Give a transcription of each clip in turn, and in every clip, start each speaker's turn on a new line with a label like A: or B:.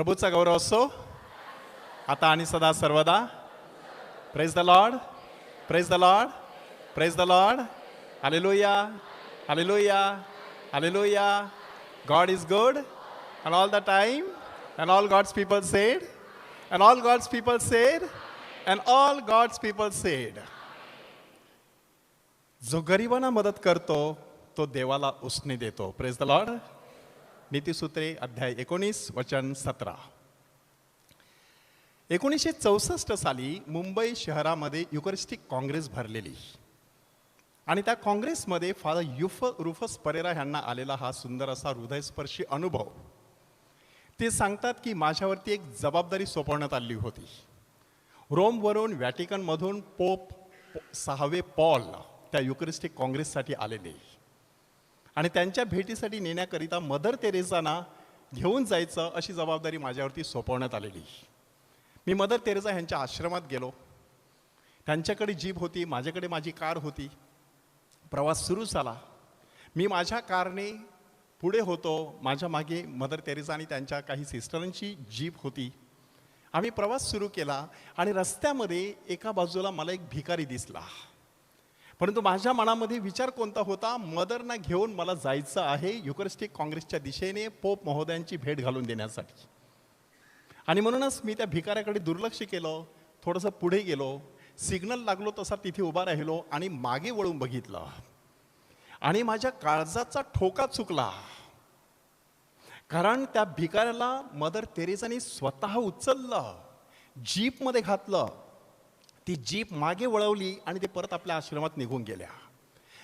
A: प्रभूचा गौरव असो. आता आणि सदा सर्वदा. Praise the lord praise the lord praise the lord hallelujah hallelujah hallelujah God is good and all the time and all God's people said and all God's people said and all God's people said जो गरिबांना मदत करतो तो देवाला उसने देतो. Praise the Lord नीतिसूत्रे अध्याय एकोणीस वचन सतरा. एकोणीसशे चौसष्ट साली मुंबई शहरामध्ये युकरिस्टिक काँग्रेस भरलेली. आणि त्या काँग्रेसमध्ये फादर युफ रुफस परेरा यांना आलेला हा सुंदर असा हृदयस्पर्शी अनुभव. ते सांगतात की माझ्यावरती एक जबाबदारी सोपवण्यात आली होती. रोमवरून व्हॅटिकनमधून पोप सहावे पॉल त्या युकरिस्टिक काँग्रेससाठी आलेले. आणि त्यांच्या भेटीसाठी नेण्याकरिता मदर तेरेसांना घेऊन जायचं अशी जबाबदारी माझ्यावरती सोपवण्यात आलेली. मी मदर तेरेसा ह्यांच्या आश्रमात गेलो. त्यांच्याकडे जीप होती माझ्याकडे माझी कार होती. प्रवास सुरू झाला. मी माझ्या कारने पुढे होतो. माझ्या मागे मदर तेरेसा आणि त्यांच्या काही सिस्टरांची जीप होती. आम्ही प्रवास सुरू केला आणि रस्त्यामध्ये एका बाजूला मला एक भिकारी दिसला. परंतु माझ्या मनामध्ये विचार कोणता होता? मदरना घेऊन मला जायचं आहे युकरिस्टिक काँग्रेसच्या दिशेने पोप महोदयांची भेट घालून देण्यासाठी. आणि म्हणूनच मी त्या भिकाऱ्याकडे दुर्लक्ष केलं थोडंसं पुढे गेलो सिग्नल लागलो तसा तिथे उभा राहिलो आणि मागे वळून बघितलं. आणि माझ्या काळजाचा ठोका चुकला. कारण त्या भिकाऱ्याला मदर तेरेसाने स्वतः उचललं जीपमध्ये घातलं. ती जीप मागे वळवली आणि ते परत आपल्या आश्रमात निघून गेल्या.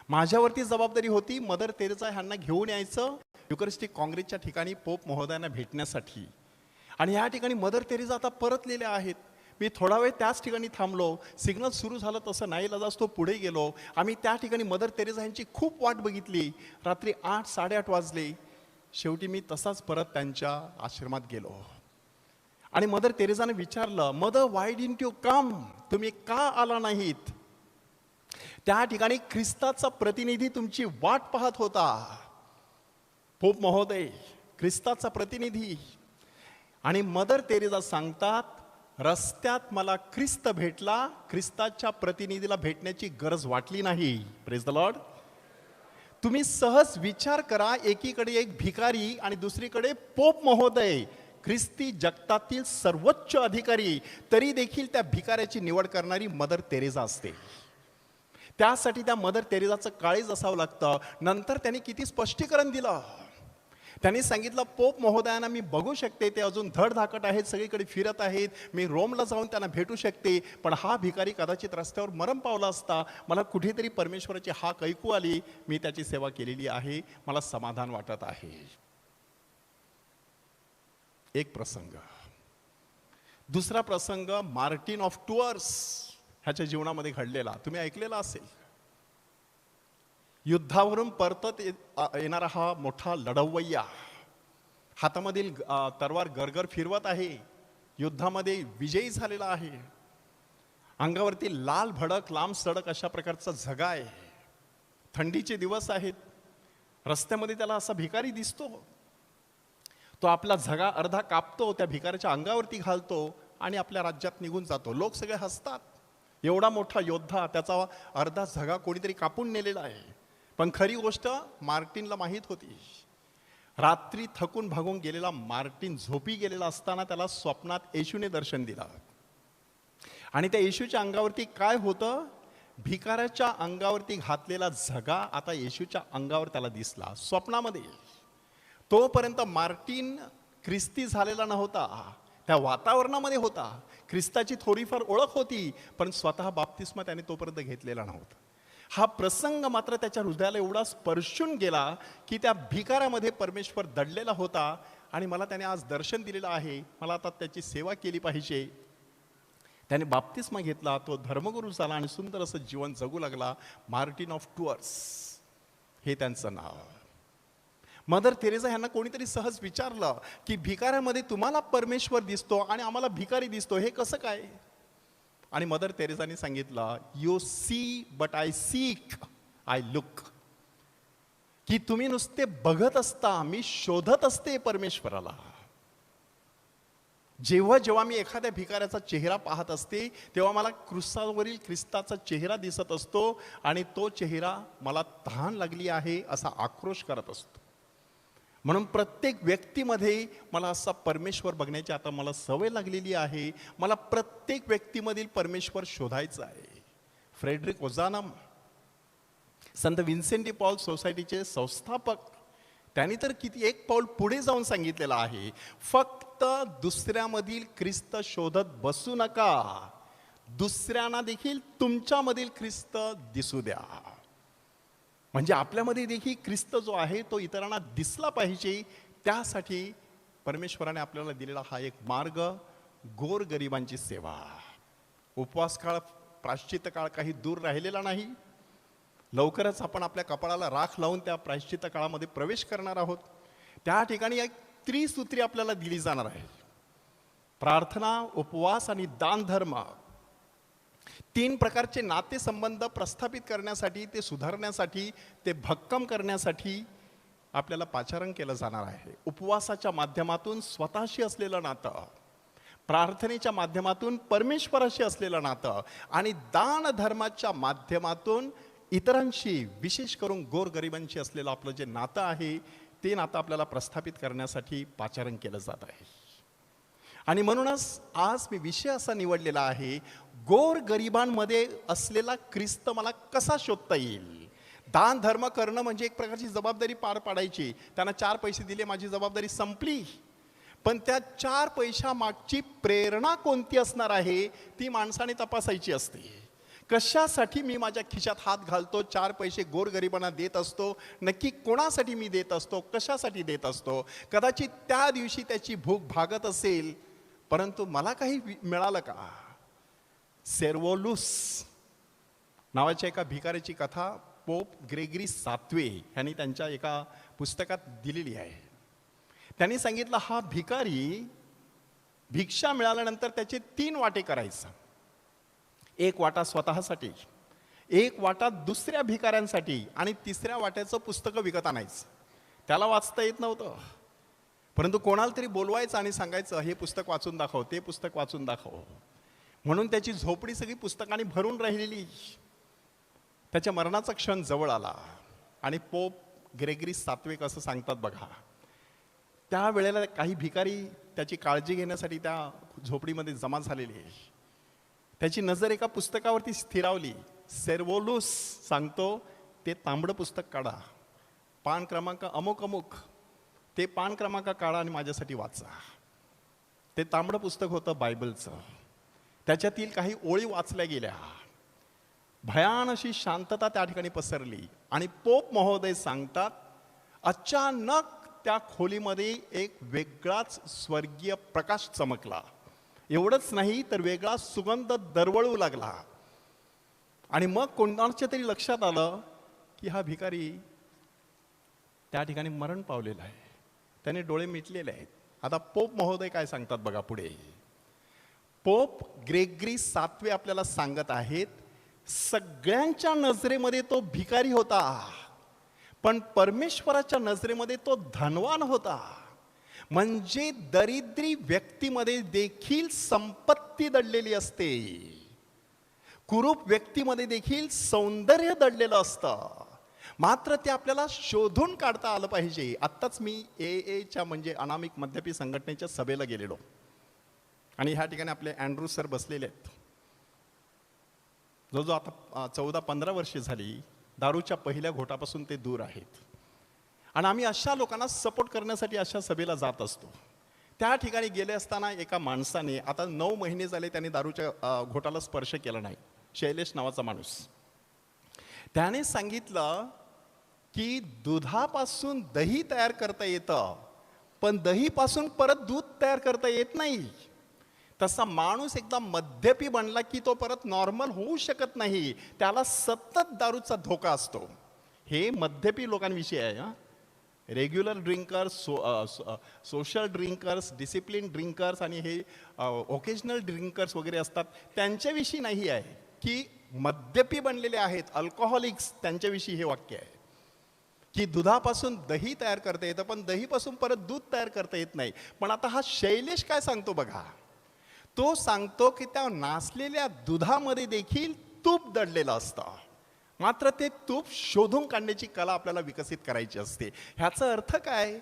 A: माझ्यावरती जबाबदारी होती मदर तेरेचा ह्यांना घेऊन यायचं युकरिस्टिक काँग्रेसच्या ठिकाणी पोप महोदयांना भेटण्यासाठी. आणि ह्या ठिकाणी मदर तेरेजा आता परतलेल्या आहेत. मी थोडा वेळ त्याच ठिकाणी थांबलो सिग्नल सुरू झालं तसं नाही लजास तो पुढे गेलो. आम्ही त्या ठिकाणी मदर तेरेजा यांची खूप वाट बघितली. रात्री आठ साडेआठ वाजले. शेवटी मी तसाच परत त्यांच्या आश्रमात गेलो. आणि मदर तेरेजाने विचारलं mother why didn't you come तुम्ही का आला नाहीत? त्या ठिकाणी ख्रिस्ताचा प्रतिनिधी तुमची वाट पाहत होता. पोप महोदय ख्रिस्ताचा प्रतिनिधी. आणि मदर तेरेजा सांगतात रस्त्यात मला ख्रिस्त भेटला ख्रिस्ताच्या प्रतिनिधीला भेटण्याची गरज वाटली नाही. प्रेज द लॉर्ड तुम्ही सहज विचार करा एकीकडे एक भिकारी आणि दुसरीकडे पोप महोदय. ख्रिस्ती जगतातील सर्वोच्च अधिकारी तरी देखील त्या भिकाऱ्याची निवड करणारी मदर तेरेजा असते. त्यासाठी त्या मदर तेरेजाचं काळीज असावं लागतं. नंतर त्यांनी किती स्पष्टीकरण दिलं. त्यांनी सांगितलं पोप महोदयांना मी बघू शकते ते अजून धडधाकट आहेत सगळीकडे फिरत आहेत. मी रोमला जाऊन त्यांना भेटू शकते. पण हा भिकारी कदाचित रस्त्यावर मरम पावला असता. मला कुठेतरी परमेश्वराची हाक ऐकू आली. मी त्याची सेवा केलेली आहे. मला समाधान वाटत आहे. एक प्रसंग. दुसरा प्रसंग मार्टिन ऑफ टुअर्स ह्याच्या जीवनामध्ये घडलेला. तुम्ही ऐकलेला असेल. युद्धावरून परतत येणारा हा मोठा लढवय्या. हातामधील तरवार गरगर फिरवत आहे. युद्धामध्ये विजयी झालेला आहे. अंगावरती लाल भडक लांब सडक अशा प्रकारचा झगा आहे. थंडीचे दिवस आहेत. रस्त्यामध्ये त्याला असा भिकारी दिसतो. तो आपला झगा अर्धा कापतो त्या भिकाऱ्याच्या अंगावरती घालतो आणि आपल्या राज्यात निघून जातो. लोक सगळे हसतात. एवढा मोठा योद्धा त्याचा अर्धा झगा कोणीतरी कापून नेलेला आहे. पण खरी गोष्ट मार्टिनला माहीत होती. रात्री थकून भागून गेलेला मार्टिन झोपी गेलेला असताना त्याला स्वप्नात येशूने दर्शन दिलं. आणि त्या येशूच्या अंगावरती काय होतं? भिकाऱ्याच्या अंगावरती घातलेला झगा आता येशूच्या अंगावर त्याला दिसला. स्वप्नामध्ये तोपर्यंत मार्टिन ख्रिस्ती झालेला नव्हता. त्या वातावरणामध्ये होता. ख्रिस्ताची थोडीफार ओळख होती पण स्वतः बाप्तिस्मा त्याने तोपर्यंत घेतलेला नव्हता. हा प्रसंग मात्र त्याच्या हृदयाला एवढा स्पर्शून गेला की त्या भिकाऱ्यामध्ये परमेश्वर दडलेला होता आणि मला त्याने आज दर्शन दिलेलं आहे. मला आता त्याची सेवा केली पाहिजे. त्याने बाप्तिस्मा घेतला तो धर्मगुरू झाला आणि सुंदर असं जीवन जगू लागला. मार्टिन ऑफ टुअर्स हे त्यांचं नाव. मदर तेरेसा ह्यांना कोणीतरी सहज विचारलं की भिकाऱ्यामध्ये तुम्हाला परमेश्वर दिसतो आणि आम्हाला भिकारी दिसतो हे कसं काय? आणि मदर तेरेसाने सांगितलं you see but I seek I look की तुम्ही नुसते बघत असता मी शोधत असते परमेश्वराला. जेव्हा जेव्हा मी एखाद्या भिकाऱ्याचा चेहरा पाहत असते तेव्हा मला क्रिस्तावरील ख्रिस्ताचा चेहरा दिसत असतो आणि तो चेहरा मला तहान लागली आहे असा आक्रोश करत असतो. म्हणून प्रत्येक व्यक्तीमध्ये मला असा परमेश्वर बघण्याची आता मला सवय लागलेली आहे. मला प्रत्येक व्यक्तीमधील परमेश्वर शोधायचा आहे. फ्रेडरिक ओझानम संत विन्सेंटी पॉल सोसायटीचे संस्थापक. त्यांनी तर किती एक पाऊल पुढे जाऊन सांगितलेलं आहे. फक्त दुसऱ्यामधील ख्रिस्त शोधत बसू नका. दुसऱ्यांना देखील तुमच्यामधील ख्रिस्त दिसू द्या. म्हणजे आपल्यामध्ये देखील ख्रिस्त जो आहे तो इतरांना दिसला पाहिजे. त्यासाठी परमेश्वराने आपल्याला दिलेला हा एक मार्ग गोर गरिबांची सेवा. उपवास काळ प्राश्चित काळ काही दूर राहिलेला नाही. लवकरच आपण आपल्या कपाळाला राख लावून त्या प्राश्चित काळामध्ये प्रवेश करणार आहोत. त्या ठिकाणी एक त्रिसूत्री आपल्याला दिली जाणार आहे. प्रार्थना उपवास आणि दानधर्म तीन प्रकारचे नातेसंबंध प्रस्थापित करण्यासाठी ते सुधारण्यासाठी ते भक्कम करण्यासाठी आपल्याला पाचारण केलं जाणार आहे. उपवासाच्या माध्यमातून स्वतःशी असलेलं नातं प्रार्थनेच्या माध्यमातून परमेश्वराशी असलेलं नातं आणि दान धर्माच्या माध्यमातून इतरांशी विशेष करून गोरगरिबांशी असलेलं आपलं जे नातं आहे ते नातं आपल्याला प्रस्थापित करण्यासाठी पाचारण केलं जात आहे. आणि म्हणूनच आज मी विषय असा निवडलेला आहे गोर गरिबांमध्ये असलेला ख्रिस्त मला कसा शोधता येईल? दान धर्म करणं म्हणजे एक प्रकारची जबाबदारी पार पाडायची. त्यांना चार पैसे दिले माझी जबाबदारी संपली. पण त्या चार पैशामागची प्रेरणा कोणती असणार आहे ती माणसाने तपासायची असते. कशासाठी मी माझ्या खिशात हात घालतो चार पैसे गोरगरिबांना देत असतो नक्की कोणासाठी मी देत असतो कशासाठी देत असतो? कदाचित त्या दिवशी त्याची भूक भागत असेल परंतु मला काही वि- मिळालं का? सेर्वोलुस नावाच्या एका भिकाऱ्याची कथा पोप ग्रेगरी सातवे यांनी त्यांच्या एका पुस्तकात दिलेली आहे. त्यांनी सांगितलं हा भिकारी भिक्षा मिळाल्यानंतर त्याचे तीन वाटे करायचा. एक वाटा स्वतःसाठी एक वाटा दुसऱ्या भिकाऱ्यांसाठी आणि तिसऱ्या वाट्याचं पुस्तकं विकत आणायचं. त्याला वाचता येत नव्हतं. परंतु कोणाला तरी बोलवायचं आणि सांगायचं हे पुस्तक वाचून दाखव ते पुस्तक वाचून दाखव. म्हणून त्याची झोपडी सगळी पुस्तकांनी भरून राहिलेली. त्याच्या मरणाचा क्षण जवळ आला. आणि पोप ग्रेगरी सात्विक असं सांगतात बघा. त्या वेळेला काही भिकारी त्याची काळजी घेण्यासाठी त्या झोपडीमध्ये जमा झालेले. त्याची नजर एका पुस्तकावरती स्थिरावली. सेर्वोलूस सांगतो ते तांबडं पुस्तक काढा. पान क्रमांक अमुक अमुक. ते पान क्रमांक काढा आणि माझ्यासाठी वाचा. ते तांबडं पुस्तक होतं बायबलचं. त्याच्यातील काही ओळी वाचल्या गेल्या. भयान अशी शांतता त्या ठिकाणी पसरली आणि पोप महोदय सांगतात अचानक त्या खोलीमध्ये एक वेगळाच स्वर्गीय प्रकाश चमकला. एवढंच नाही तर वेगळा सुगंध दरवळू लागला. आणि मग कोणाच्या तरी लक्षात आलं की हा भिकारी त्या ठिकाणी मरण पावलेला आहे. त्याने डोळे मिटलेले आहेत. आता पोप महोदय काय सांगतात बघा पुढे. पोप ग्रेगरी सातवे आपल्याला सांगत आहेत सगळ्यांच्या नजरेमध्ये तो भिकारी होता. पण परमेश्वराच्या नजरेमध्ये तो धनवान होता. म्हणजे दरिद्री व्यक्तीमध्ये देखील संपत्ती दडलेली असते. कुरूप व्यक्तीमध्ये देखील सौंदर्य दडलेलं असतं. मात्र ते आपल्याला शोधून काढता आलं पाहिजे. आत्ताच मी ए एच्या म्हणजे अनामिक मध्यपी संघटनेच्या सभेला गेलेलो. आणि ह्या ठिकाणी आपले अँड्रू सर बसलेले आहेत. जो जो आता चौदा पंधरा वर्षे झाली दारूच्या पहिल्या घोटापासून ते दूर आहेत. आणि आम्ही अशा लोकांना सपोर्ट करण्यासाठी अशा सभेला जात असतो. त्या ठिकाणी गेले असताना एका माणसाने आता नऊ महिने झाले त्याने दारूच्या घोटाला स्पर्श केला नाही. शैलेश नावाचा माणूस. त्याने सांगितलं की दुधापासून दही तयार करता येतं पण दहीपासून परत दूध तयार करता येत नाही. तसा माणूस एकदा मद्यपी बनला की तो परत नॉर्मल होऊ शकत नाही त्याला सतत दारूचा धोका असतो. हे मद्यपी लोकांविषयी आहे regular drinkers so social drinkers discipline drinkers आणि हे ओकेजनल ड्रिंकर्स वगैरे असतात त्यांच्याविषयी नाही आहे की मद्यपी बनलेले आहेत अल्कोहोलिक्स त्यांच्याविषयी हे वाक्य आहे. की दुधापासून दही तयार करता येतं पण दहीपासून परत दूध तयार करता येत नाही. पण आता हा शैलेश काय सांगतो बघा. तो सांगतो की त्या नासलेल्या दुधामध्ये देखील तूप दडलेलं असतं. मात्र ते तूप शोधून काढण्याची कला आपल्याला विकसित करायची असते. ह्याचा अर्थ काय?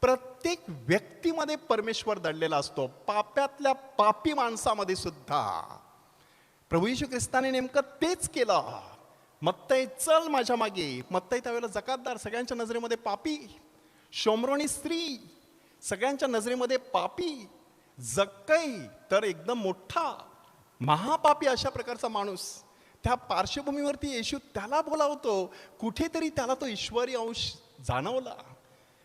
A: प्रत्येक व्यक्तीमध्ये परमेश्वर दडलेला असतो. पाप्यातल्या पापी माणसामध्ये सुद्धा. प्रभू यशू ख्रिस्ताने नेमकं तेच केलं. मत्तय चल माझ्या मागे. मत्तय त्यावेळेला जकातदार सगळ्यांच्या नजरेमध्ये पापी. शोमरोणी स्त्री सगळ्यांच्या नजरेमध्ये पापी. जक्कै तर एकदम मोठा महापापी अशा प्रकारचा माणूस. त्या पार्श्वभूमीवरती येशू त्याला बोलावतो. कुठेतरी त्याला तो ईश्वरी अंश जाणवला.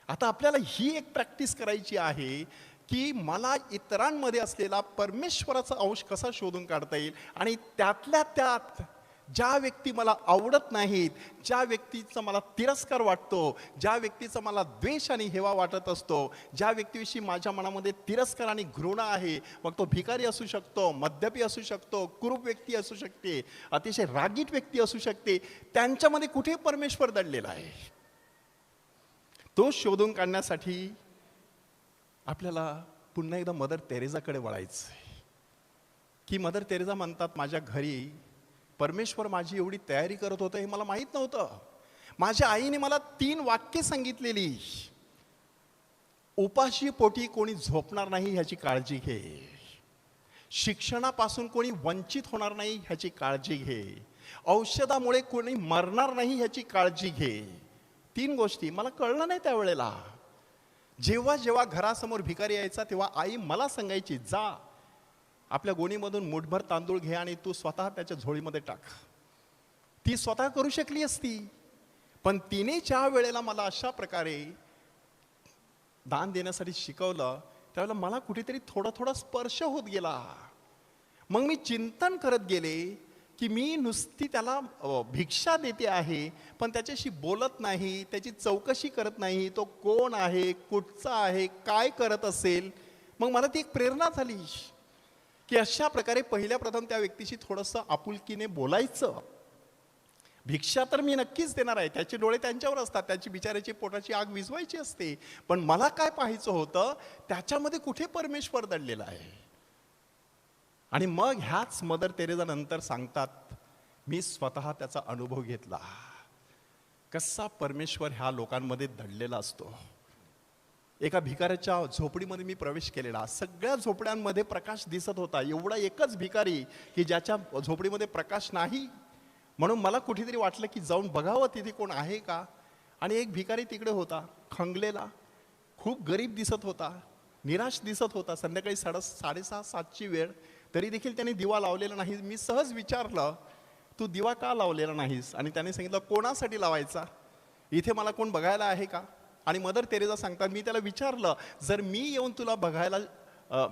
A: आता आपल्याला ही एक प्रॅक्टिस करायची आहे की मला इतरांमध्ये असलेला परमेश्वराचा अंश कसा शोधून काढता येईल आणि त्यातल्या त्यात ज्या व्यक्ती मला आवडत नाहीत ज्या व्यक्तीचा मला तिरस्कार वाटतो ज्या व्यक्तीचा मला द्वेष आणि हेवा वाटत असतो ज्या व्यक्तीविषयी माझ्या मनामध्ये तिरस्कार आणि घृणा आहे मग तो भिकारी असू शकतो मद्यपी असू शकतो कुरूप व्यक्ती असू शकते अतिशय रागीट व्यक्ती असू शकते त्यांच्यामध्ये कुठे परमेश्वर दडलेला आहे? तो शोधून काढण्यासाठी आपल्याला पुन्हा एकदा मदर तेरेजाकडे वळायचं आहे की मदर तेरेजा म्हणतात माझ्या घरी परमेश्वर माझी एवढी तयारी करत होतं हे मला माहीत नव्हतं. माझ्या आईने मला तीन वाक्य सांगितलेली. उपाशी पोटी कोणी झोपणार नाही ह्याची काळजी घे. शिक्षणापासून कोणी वंचित होणार नाही ह्याची काळजी घे. औषधामुळे कोणी मरणार नाही ह्याची काळजी घे. तीन गोष्टी. मला कळलं नाही त्यावेळेला. जेव्हा जेव्हा घरासमोर भिकारी यायचा तेव्हा आई मला सांगायची जा आपल्या गोणीमधून मुठभर तांदूळ घे आणि तू स्वतः त्याच्या झोळीमध्ये टाक. ती स्वतः करू शकली असती. पण तिने ज्या वेळेला मला अशा प्रकारे दान देण्यासाठी शिकवलं त्यावेळेला मला कुठेतरी थोडा थोडा स्पर्श होत गेला. मग मी चिंतन करत गेले की मी नुसती त्याला भिक्षा देते आहे पण त्याच्याशी बोलत नाही त्याची चौकशी करत नाही तो कोण आहे कुठचा आहे काय करत असेल. मग मला ती एक प्रेरणा झाली. की अशा प्रकारे पहिल्या प्रथम त्या व्यक्तीशी थोडंसं आपुलकीने बोलायचं. भिक्षा तर मी नक्कीच देणार आहे. त्याचे डोळे त्यांच्यावर असतात. त्याची बिचाऱ्याची पोटाची आग विझवायची असते. पण मला काय पाहायचं होतं त्याच्यामध्ये कुठे परमेश्वर दडलेला आहे? आणि मग ह्याच मदर तेरेजा नंतर सांगतात मी स्वतः त्याचा अनुभव घेतला. कसा परमेश्वर ह्या लोकांमध्ये दडलेला असतो. एका भिकाऱ्याच्या झोपडीमध्ये मी प्रवेश केलेला. सगळ्या झोपड्यांमध्ये प्रकाश दिसत होता. एवढा एकच भिकारी की ज्याच्या झोपडीमध्ये प्रकाश नाही. म्हणून मला कुठेतरी वाटलं की जाऊन बघावं तिथे कोण आहे का? आणि एक भिकारी तिकडे होता खंगलेला. खूप गरीब दिसत होता निराश दिसत होता. संध्याकाळी साडे साडेसहा सातची वेळ. तरी देखील त्याने दिवा लावलेला नाही. मी सहज विचारलं तू दिवा का लावलेला नाहीस? आणि त्याने सांगितलं कोणासाठी लावायचा? इथे मला कोण बघायला आहे का? आणि मदर तेरेजा सांगतात मी त्याला विचारलं जर मी येऊन तुला बघायला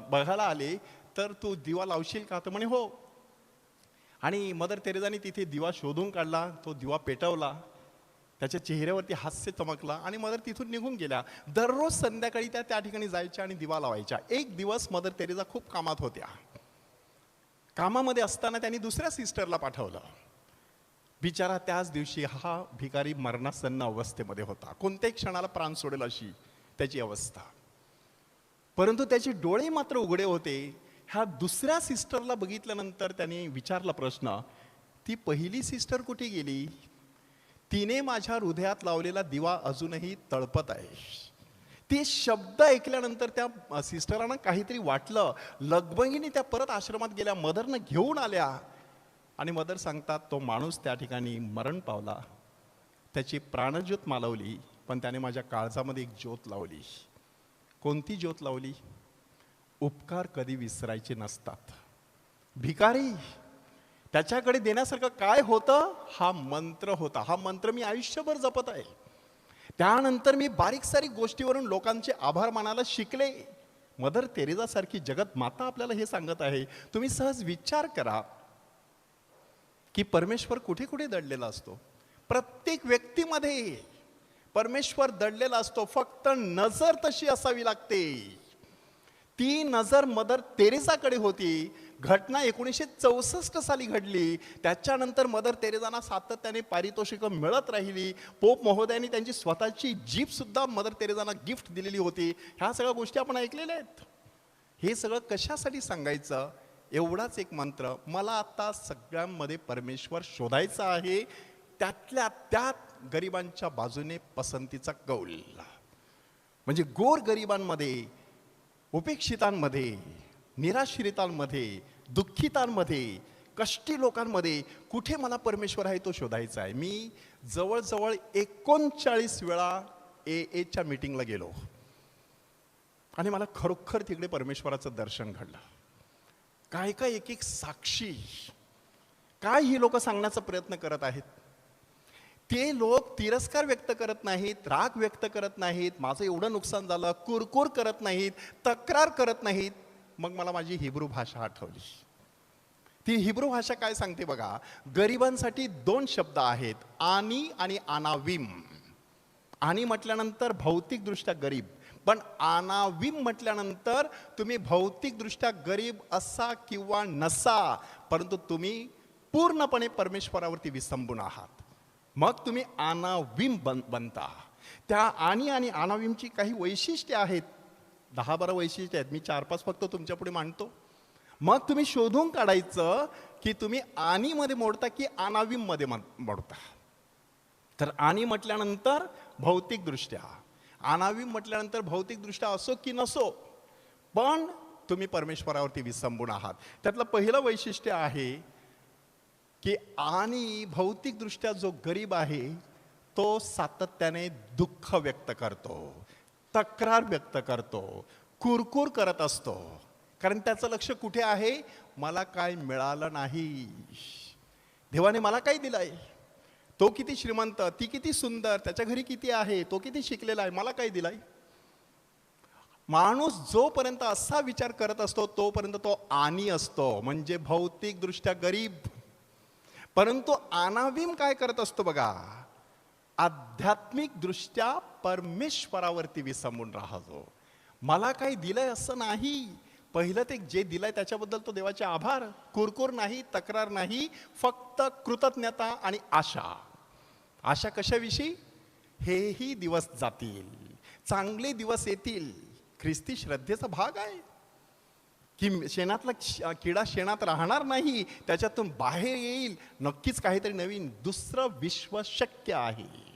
A: बघायला आले तर तू दिवा लावशील का? तर म्हणे हो. आणि मदर तेरेजाने तिथे दिवा शोधून काढला तो दिवा पेटवला त्याच्या चेहऱ्यावरती हास्य चमकला आणि मदर तिथून निघून गेल्या. दररोज संध्याकाळी त्या त्या ठिकाणी जायच्या आणि दिवा लावायच्या. एक दिवस मदर तेरेजा खूप कामात होत्या. कामामध्ये असताना त्यांनी दुसऱ्या सिस्टरला पाठवलं. बिचारा त्याच दिवशी हा भिकारी मरणासन्न अवस्थेमध्ये होता. कोणत्याही क्षणाला प्राण सोडेल अशी त्याची अवस्था. परंतु त्याचे डोळे मात्र उघडे होते. ह्या दुसऱ्या सिस्टरला बघितल्यानंतर त्याने विचारला प्रश्न ती पहिली सिस्टर कुठे गेली? तिने माझ्या हृदयात लावलेला दिवा अजूनही तळपत आहे. ते शब्द ऐकल्यानंतर त्या सिस्टरांना काहीतरी वाटलं. लगबगीने त्या परत आश्रमात गेल्या मदरनं घेऊन आल्या. आणि मदर सांगतात तो माणूस त्या ठिकाणी मरण पावला. त्याची प्राणज्योत मालवली पण त्याने माझ्या काळजामध्ये एक ज्योत लावली. कोणती ज्योत लावली? उपकार कधी विसरायचे नसतात. भिकारी त्याच्याकडे देण्यासारखं काय होतं? हा मंत्र होता. हा मंत्र मी आयुष्यभर जपत आहे. त्यानंतर मी बारीक सारीक गोष्टीवरून लोकांचे आभार मानायला शिकले. मदर तेरेजासारखी जगत माता आपल्याला हे सांगत आहे तुम्ही सहज विचार करा. की परमेश्वर कुठे कुठे दडलेला असतो? प्रत्येक व्यक्तीमध्ये. परमेश्वर दडलेला असतो. फक्त नजर तशी असावी लागते. ती नजर मदर तेरेसाकडे होती. घटना एकोणीसशे चौसष्ट साली घडली. त्याच्यानंतर मदर तेरेजांना सातत्याने पारितोषिकं मिळत राहिली. पोप महोदयांनी त्यांची स्वतःची जीपसुद्धा मदर तेरेजांना गिफ्ट दिलेली होती. ह्या सगळ्या गोष्टी आपण ऐकलेल्या आहेत. हे सगळं कशासाठी सांगायचं? एवढाच एक मंत्र मला आता सगळ्यांमध्ये परमेश्वर शोधायचा आहे त्यातल्या त्यात गरिबांच्या बाजूने पसंतीचा कौल. म्हणजे गोर गरिबांमध्ये उपेक्षितांमध्ये निराश्रितांमध्ये दुःखितांमध्ये कष्टी लोकांमध्ये कुठे मला परमेश्वर आहे तो शोधायचा आहे? मी जवळजवळ एकोणचाळीस वेळा ए एच्या मीटिंगला गेलो. आणि मला खरोखर तिकडे परमेश्वराचं दर्शन घडलं. काय काय एक एक साक्षी काय ही लोक सांगण्याचा प्रयत्न करत आहेत? ते लोक तिरस्कार व्यक्त करत नाहीत राग व्यक्त करत नाहीत माझं एवढं नुकसान झालं कुरकुर करत नाहीत तक्रार करत नाहीत. मग मला माझी हिब्रू भाषा आठवली. ती हिब्रू भाषा काय सांगते बघा? गरिबांसाठी दोन शब्द आहेत आणि आणि अनाविम. आणि म्हटल्यानंतर भौतिकदृष्ट्या गरीब. पण अनाविम म्हटल्यानंतर तुम्ही भौतिकदृष्ट्या गरीब असा किंवा नसा परंतु तुम्ही पूर्णपणे परमेश्वरावरती विसंबून आहात. मग तुम्ही अनाविम बन बनता. त्या आणि आणि अनाविमची काही वैशिष्ट्ये आहेत. दहा बारा वैशिष्ट्ये आहेत. मी चार पाच फक्त तुमच्यापुढे मांडतो. मग तुम्ही शोधून काढायचं की तुम्ही आणीमध्ये मोडता की अनाविममध्ये मोडता. तर आणि म्हटल्यानंतर भौतिकदृष्ट्या. आणावी म्हटल्यानंतर भौतिकदृष्ट्या असो की नसो पण तुम्ही परमेश्वरावरती विसंबून आहात. त्यातलं पहिलं वैशिष्ट्य आहे की आणि भौतिकदृष्ट्या जो गरीब आहे तो सातत्याने दुःख व्यक्त करतो तक्रार व्यक्त करतो कुरकुर करत असतो. कारण त्याचं लक्ष कुठे आहे? मला काय मिळालं नाही. देवाने मला काय आहे तो किती श्रीमंत ती किती सुंदर त्याच्या घरी किती आहे तो किती शिकलेला आहे मला काय दिलाय? माणूस जोपर्यंत असा विचार करत असतो तोपर्यंत तो आणि असतो म्हणजे भौतिकदृष्ट्या गरीब. परंतु आनाविम काय करत असतो बघा आध्यात्मिक दृष्ट्या परमेश्वरावरती विसंबून राहतो. मला काही दिलंय असं नाही. पहिलं ते जे दिलंय त्याच्याबद्दल तो देवाचे आभार. कुरकुर नाही तक्रार नाही फक्त कृतज्ञता आणि आशा. आशा कशाविषयी? हेही दिवस जातील. चांगले दिवस येतील. ख्रिस्ती श्रद्धेचा भाग आहे. की शेणातला किडा शेणात राहणार नाही त्याच्यातून बाहेर येईल. नक्कीच काहीतरी नवीन दुसरं विश्व शक्य आहे.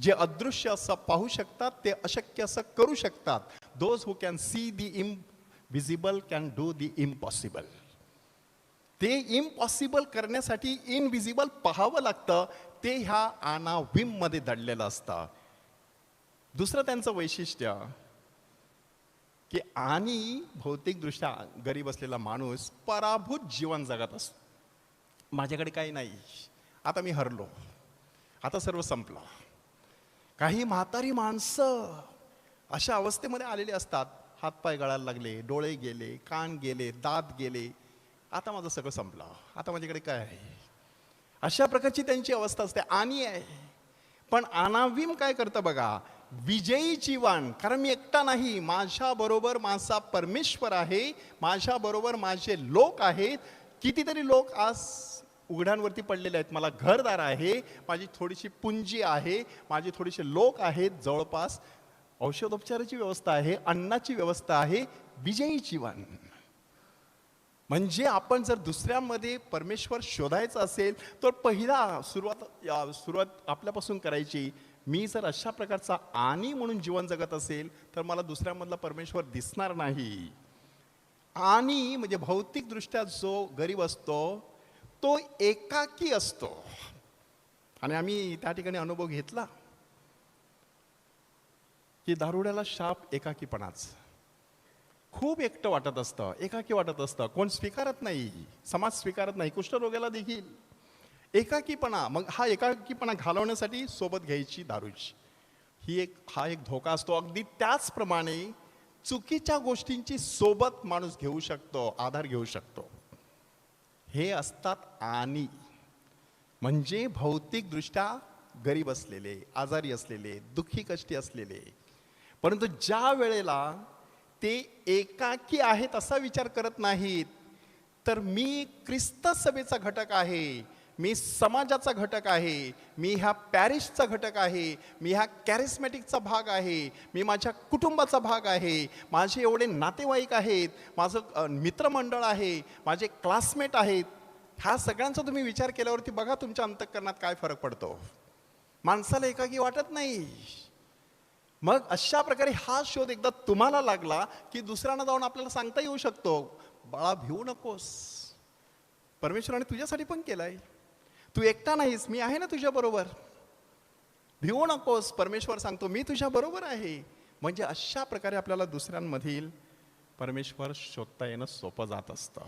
A: जे अदृश्य असं पाहू शकतात ते अशक्य असं करू शकतात. Those who can see the invisible can do the impossible ते इम्पॉसिबल करण्यासाठी इनविजिबल पाहावं लागतं. ते ह्या अनाविममध्ये दडलेलं असतं. दुसरं त्यांचं वैशिष्ट्य की आणि भौतिकदृष्ट्या गरीब असलेला माणूस पराभूत जीवन जगत असतो माझ्याकडे काही नाही. आता मी हरलो. आता सर्व संपलं. काही म्हातारी माणसं अशा अवस्थेमध्ये आलेली असतात. हातपाय गळायला लागले डोळे गेले कान गेले दात गेले. आता माझं सगळं संपलं. आता माझ्याकडे काय आहे? अशा प्रकारची त्यांची अवस्था असते. आणि आहे. पण अनाविम काय करतं बघा? विजयी जीवन. कारण मी एकटा नाही. माझ्या बरोबर माझा परमेश्वर आहे. माझ्या बरोबर माझे लोक आहेत. कितीतरी लोक आज उघड्यांवरती पडलेले आहेत. मला घरदार आहे. माझी थोडीशी पुंजी आहे. माझे थोडेसे लोक आहेत. जवळपास औषधोपचाराची व्यवस्था आहे. अन्नाची व्यवस्था आहे. विजयी जीवन. म्हणजे आपण जर दुसऱ्यामध्ये परमेश्वर शोधायचा असेल तर पहिला सुरुवात या- सुरुवात आपल्यापासून करायची मी जर अशा प्रकारचा आणि म्हणून जीवन जगत असेल तर मला दुसऱ्यामधला परमेश्वर दिसणार नाही. आणि म्हणजे भौतिकदृष्ट्या जो गरीब असतो तो एकाकी असतो. आणि आम्ही त्या ठिकाणी अनुभव घेतला की दारुड्याला शाप एकाकीपणाच. खूप एकटं वाटत असतं एकाकी वाटत असतं. कोण स्वीकारत नाही समाज स्वीकारत नाही कुष्ठरोग्याला देखील. एकाकीपणा मग हा एकाकीपणा घालवण्यासाठी सोबत घ्यायची दारूची. ही एक हा एक धोका असतो. अगदी त्याचप्रमाणे चुकीच्या गोष्टींची सोबत माणूस घेऊ शकतो आधार घेऊ शकतो. हे असतात आणि. म्हणजे भौतिकदृष्ट्या गरीब असलेले आजारी असलेले दुःखी कष्टी असलेले. परंतु ज्या वेळेला ते एकाकी आहेत असा विचार करत नाहीत. तर मी ख्रिस्त सभेचा घटक आहे. मी समाजाचा घटक आहे. मी ह्या पॅरिशचा घटक आहे. मी ह्या कॅरिस्मॅटिकचा भाग आहे. मी माझ्या कुटुंबाचा भाग आहे. माझे एवढे नातेवाईक आहेत. माझं मित्रमंडळ आहे. माझे क्लासमेट आहेत. ह्या सगळ्यांचा तुम्ही विचार केल्यावरती बघा तुमच्या अंतःकरणात काय फरक पडतो. माणसाला एकाकी वाटत नाही. मग अशा प्रकारे हा शोध एकदा तुम्हाला लागला की दुसऱ्यांना जाऊन आपल्याला सांगता येऊ शकतो. बाळा भिवू नकोस. परमेश्वराने तुझ्यासाठी पण केलाय. तू एकटा नाहीस मी आहे ना तुझ्या बरोबर. भिवू नकोस परमेश्वर सांगतो मी तुझ्या बरोबर आहे. म्हणजे अशा प्रकारे आपल्याला दुसऱ्यांमधील परमेश्वर शोधता येणं सोपं जात असतं.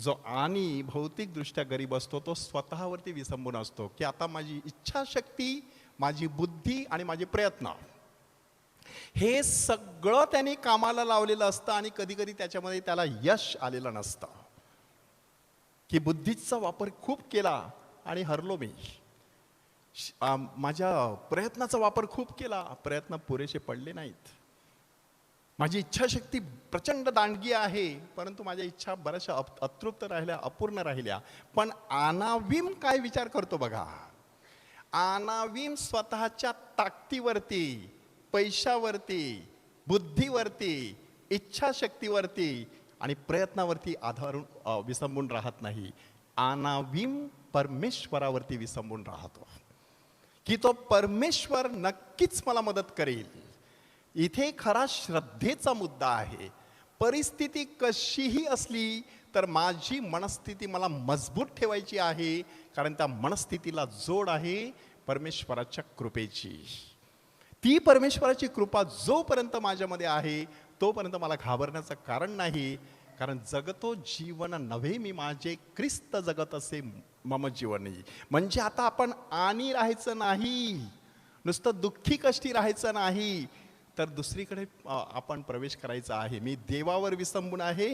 A: जो आणि भौतिकदृष्ट्या गरीब असतो तो स्वतःवरती विसंबून असतो की आता माझी इच्छाशक्ती माझी बुद्धी आणि माझे प्रयत्न. हे सगळं त्यांनी कामाला लावलेलं असतं आणि कधी कधी त्याच्यामध्ये त्याला यश आलेलं नसतं. की बुद्धीचा वापर खूप केला आणि हरलो मी. श- माझ्या प्रयत्नाचा वापर खूप केला. प्रयत्न पुरेसे पडले नाहीत. माझी इच्छाशक्ती प्रचंड दांडगी आहे परंतु माझ्या इच्छा बऱ्याचशा अप- अतृप्त राहिल्या अपूर्ण राहिल्या. पण आनाविम काय विचार करतो बघा. अनावीम स्वतःच्या ताकदीवरती पैशावरती बुद्धीवरती इच्छाशक्तीवरती आणि प्रयत्नावरती आधारून विसंबून राहत नाही. अनावीम परमेश्वरावरती विसंबून राहतो. की तो परमेश्वर नक्कीच मला मदत करेल. इथे खरा श्रद्धेचा मुद्दा आहे. परिस्थिती कशीही असली तर माझी मनस्थिती मला मजबूत ठेवायची आहे कारण त्या मनस्थितीला जोड आहे परमेश्वराच्या कृपेची. ती परमेश्वराची कृपा जोपर्यंत माझ्यामध्ये आहे तोपर्यंत मला घाबरण्याचं कारण नाही कारण जगतो जीवन नव्हे मी माझे ख्रिस्त जगत असे मम जीवनही म्हणजे आता आपण आणि राहायचं नाही नुसतं दुःखी कष्टी राहायचं नाही तर दुसरीकडे आपण प्रवेश करायचा आहे. मी देवावर विसंबून आहे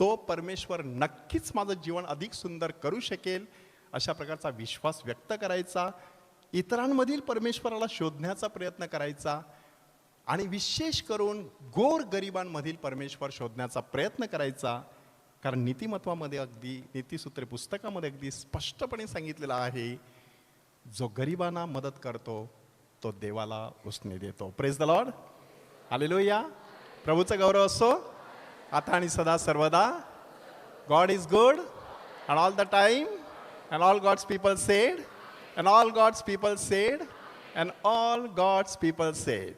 A: तो परमेश्वर नक्कीच माझं जीवन अधिक सुंदर करू शकेल अशा प्रकारचा विश्वास व्यक्त करायचा. इतरांमधील परमेश्वराला शोधण्याचा प्रयत्न करायचा आणि विशेष करून गोर गरिबांमधील परमेश्वर शोधण्याचा प्रयत्न करायचा. कारण नीतिमत्वामध्ये अगदी नीतिसूत्रे पुस्तकामध्ये अगदी स्पष्टपणे सांगितलेलं आहे जो गरिबांना मदत करतो तो देवाला उसने देतो. प्रेज द लॉर्ड आलेलो या प्रभूचा गौरव असो. Atani Sada Sarvada. God is good and all the time. And all God's people said, and all God's people said, and all God's people said.